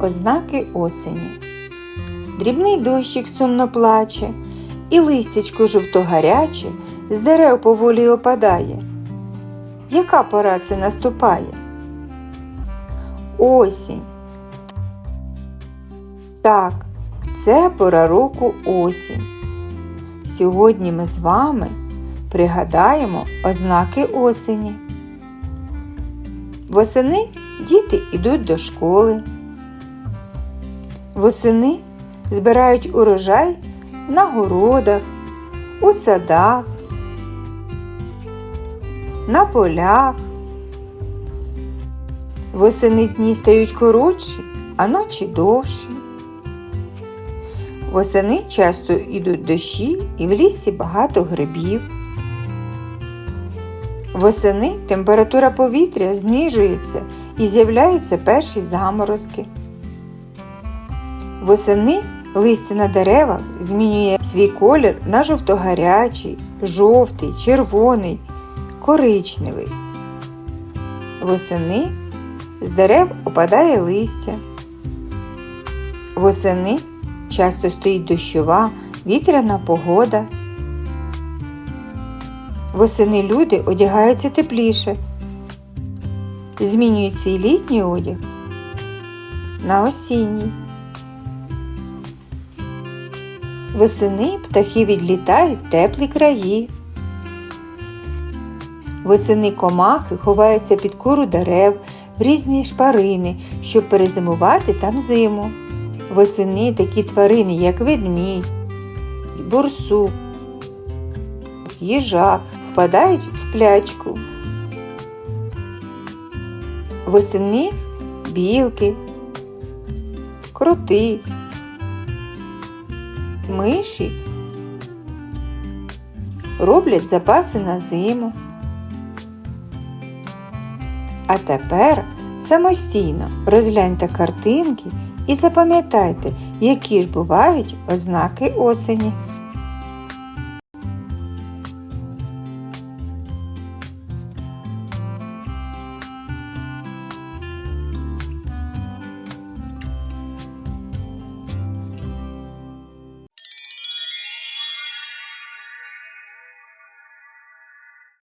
Ознаки осені. Дрібний дощик сумно плаче, і листячко жовтогаряче з дерев поволі опадає. Яка пора це наступає? Осінь. Так, це пора року осінь. Сьогодні ми з вами пригадаємо ознаки осені. Восени діти йдуть до школи. Восени збирають урожай на городах, у садах, на полях. Восени дні стають коротші, а ночі довші. Восени часто йдуть дощі і в лісі багато грибів. Восени температура повітря знижується і з'являються перші заморозки. Восени листя на деревах змінює свій колір на жовтогарячий, жовтий, червоний, коричневий. Восени з дерев опадає листя. Восени часто стоїть дощова, вітряна погода. Восени люди одягаються тепліше, змінюють свій літній одяг на осінній. Восени птахи відлітають теплі краї. Восени комахи ховаються під кору дерев в різні шпарини, щоб перезимувати там зиму. Восени такі тварини, як ведмідь, бурсук, їжак, впадають в сплячку. Восени білки, кроти, миші роблять запаси на зиму. А тепер самостійно розгляньте картинки і запам'ятайте, які ж бувають ознаки осені.